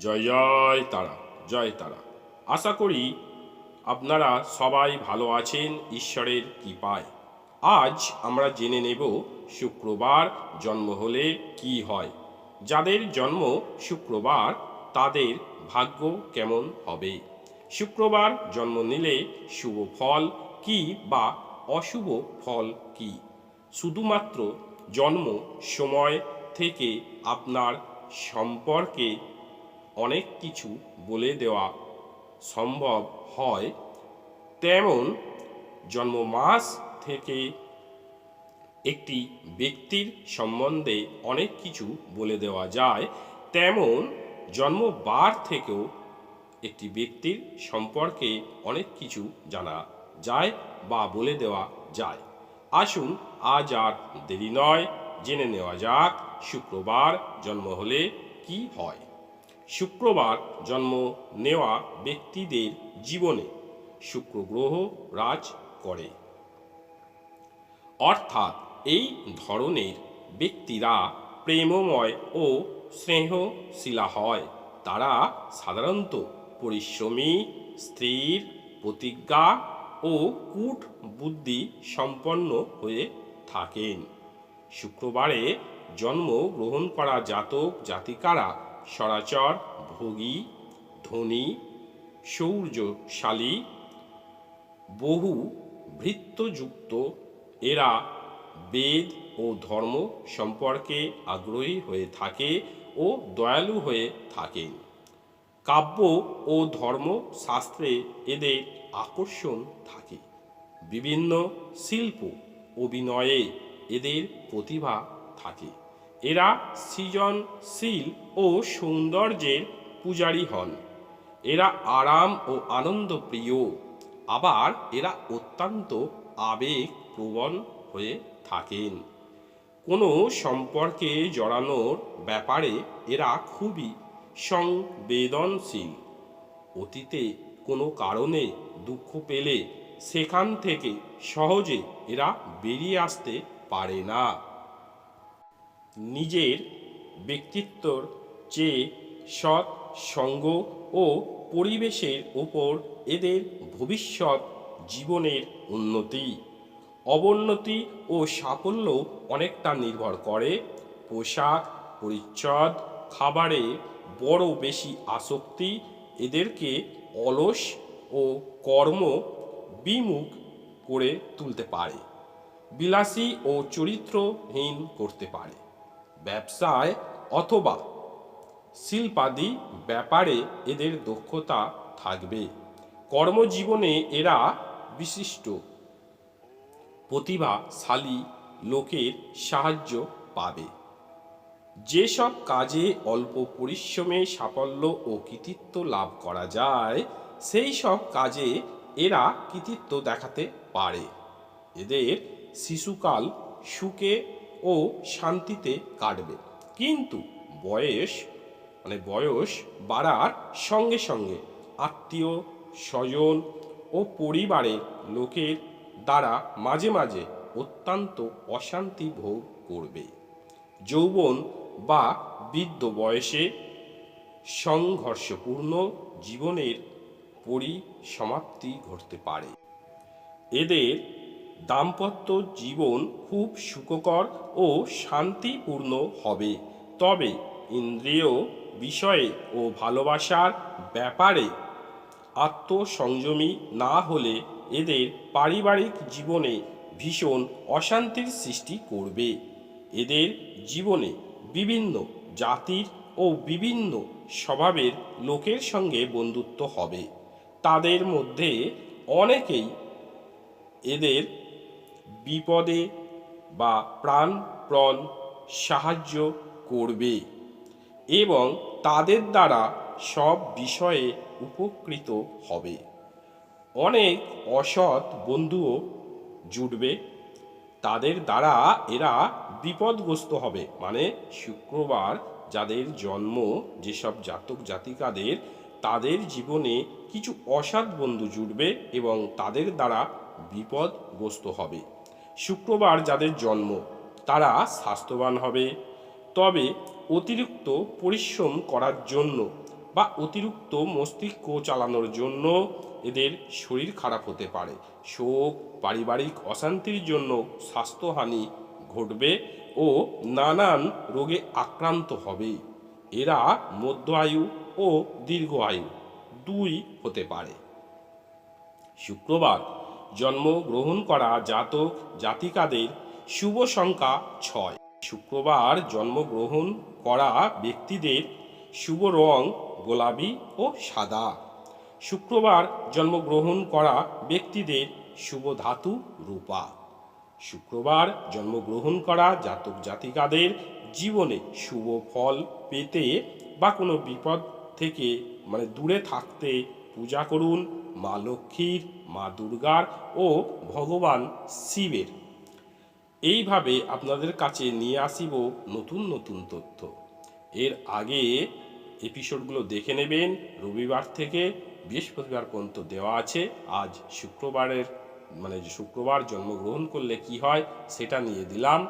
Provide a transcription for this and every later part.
জয় জয় তারা জয় তারা। আশা করি আপনারা সবাই ভালো আছেন ঈশ্বরের কৃপায়। আজ আমরা জেনে নেব শুক্রবার জন্ম হলে কি হয়। যাদের জন্ম শুক্রবার, তাদের ভাগ্য কেমন হবে? শুক্রবার জন্ম নিলে শুভ ফল কি বা অশুভ ফল কি? শুধুমাত্র জন্ম সময় থেকে আপনার সম্পর্কে অনেক কিছু বলে দেওয়া সম্ভব হয়। তেমন জন্ম মাস থেকে একটি ব্যক্তির সম্বন্ধে অনেক কিছু বলে দেওয়া যায়। তেমন জন্মবার থেকেও একটি ব্যক্তির সম্পর্কে অনেক কিছু জানা যায় বা বলে দেওয়া যায়। আসুন আজ আর দেরি নয়, জেনে নেওয়া যাক শুক্রবার জন্ম হলে কি হয়। শুক্রবার জন্ম নেওয়া ব্যক্তিদের জীবনে শুক্র গ্রহ রাজ করে। অর্থাৎ এই ধরনের ব্যক্তিরা প্রেমময় ও স্নেহশীলা হয়। তারা সাধারণত পরিশ্রমী, স্ত্রীর প্রতিজ্ঞা ও কূট বুদ্ধি সম্পন্ন হয়ে থাকেন। শুক্রবারে জন্ম গ্রহণ করা জাতক জাতিকারা সরাচর ভোগী, ধনী শৌর্যশালী বহু ভৃত্যযুক্ত, এরা বেদ ও ধর্ম সম্পর্কে আগ্রহী হয়ে থাকে ও দয়ালু হয়ে থাকেন কাব্য ও ধর্ম শাস্ত্রে এদের আকর্ষণ থাকে। বিভিন্ন শিল্প, অভিনয়ে এদের প্রতিভা থাকে। এরা সৃজনশীল ও সৌন্দর্যের পূজারী হন। এরা আরাম ও আনন্দ প্রিয় আবার এরা অত্যন্ত আবেগ প্রবণ হয়ে থাকেন। কোনো সম্পর্কে জড়ানোর ব্যাপারে এরা খুবই সংবেদনশীল। অতীতে কোনো কারণে দুঃখ পেলে সেখান থেকে সহজে এরা বেরিয়ে আসতে পারে না। নিজের ব্যক্তিত্বর চেয়ে সৎ, সঙ্গ ও পরিবেশের ওপর এদের ভবিষ্যৎ জীবনের উন্নতি। অবনতি ও সাফল্য অনেকটা নির্ভর করে পোশাক, পরিচ্ছদ, খাবারে বড় বেশি আসক্তি, এদেরকে অলস ও কর্ম বিমুখ করে তুলতে পারে। বিলাসী ও চরিত্রহীন করতে পারে। ব্যবসায় অথবা শিল্পাদি ব্যাপারে এদের দক্ষতা থাকবে। কর্মজীবনে এরা বিশিষ্ট। প্রতিভাশালী লোকের সাহায্য পাবে। যেসব কাজে অল্প পরিশ্রমে সাফল্য ও কৃতিত্ব লাভ করা যায় সেই সব কাজে এরা কৃতিত্ব দেখাতে পারে। এদের শিশুকাল সুখে ও শান্তিতে কাটবে। কিন্তু বয়স মানে বয়স বাড়ার সঙ্গে সঙ্গে আত্মীয়, স্বজন ও পরিবারের লোকের দ্বারা মাঝে মাঝে অত্যন্ত অশান্তি ভোগ করবে। যৌবন বা বৃদ্ধ বয়সে সংঘর্ষপূর্ণ জীবনের পরিসমাপ্তি ঘটতে পারে। এদের দাম্পত্য জীবন খুব সুখকর ও শান্তিপূর্ণ হবে। তবে ইন্দ্রিয় বিষয়ে ও ভালোবাসার ব্যাপারে আত্মসংযমী না হলে এদের পারিবারিক জীবনে ভীষণ অশান্তির সৃষ্টি করবে। এদের জীবনে বিভিন্ন জাতির ও বিভিন্ন স্বভাবের লোকের সঙ্গে বন্ধুত্ব হবে। তাদের মধ্যে অনেকেই এদের বিপদে বা প্রাণপ্রণ সাহায্য করবে এবং তাদের দ্বারা সব বিষয়ে উপকৃত হবে। অনেক অসৎ বন্ধুও জুটবে। তাদের দ্বারা এরা বিপদগ্রস্ত হবে। মানে শুক্রবার যাদের জন্ম, যেসব জাতক জাতিকাদের, তাদের জীবনে কিছু অসৎ বন্ধু জুটবে এবং তাদের দ্বারা বিপদগ্রস্ত হবে। শুক্রবার যাদের জন্ম, তারা স্বাস্থ্যবান হবে। তবে অতিরিক্ত পরিশ্রম করার জন্য বা অতিরিক্ত মস্তিষ্ক চালানোর জন্য এদের শরীর খারাপ হতে পারে। শোক, পারিবারিক অশান্তির জন্য স্বাস্থ্যহানি ঘটবে ও নানান রোগে আক্রান্ত হবে। এরা মধ্য আয়ু ও দীর্ঘ আয়ু দুই হতে পারে। শুক্রবার জন্মগ্রহণ করা জাতক জাতিকাদের শুভ সংখ্যা ছয়। শুক্রবার জন্মগ্রহণ করা ব্যক্তিদের শুভ রং গোলাপি ও সাদা। শুক্রবার জন্মগ্রহণ করা ব্যক্তিদের শুভ ধাতু রূপা। শুক্রবার জন্মগ্রহণ করা জাতক জাতিকাদের জীবনে শুভ ফল পেতে বা কোনো বিপদ থেকে মানে দূরে থাকতে পূজা করুন মা লক্ষ্মীর, মা দুর্গার ও ভগবান শিবের। এইভাবে আপনাদের কাছে নিয়ে আসিব নতুন নতুন তথ্য। এর আগে এপিসোডগুলো দেখে নেবেন। রবিবার থেকে বৃহস্পতিবার পর্যন্ত দেওয়া আছে। আজ শুক্রবারের মানে শুক্রবার জন্মগ্রহণ করলে কি হয় সেটা নিয়ে দিলাম।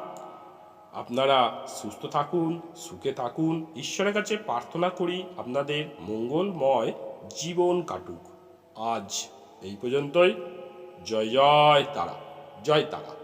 আপনারা সুস্থ থাকুন, সুখে থাকুন। ঈশ্বরের কাছে প্রার্থনা করি আপনাদের মঙ্গলময় জীবন কাটুক। আজ এই পর্যন্তই। জয় জয় তারা। জয় তারা।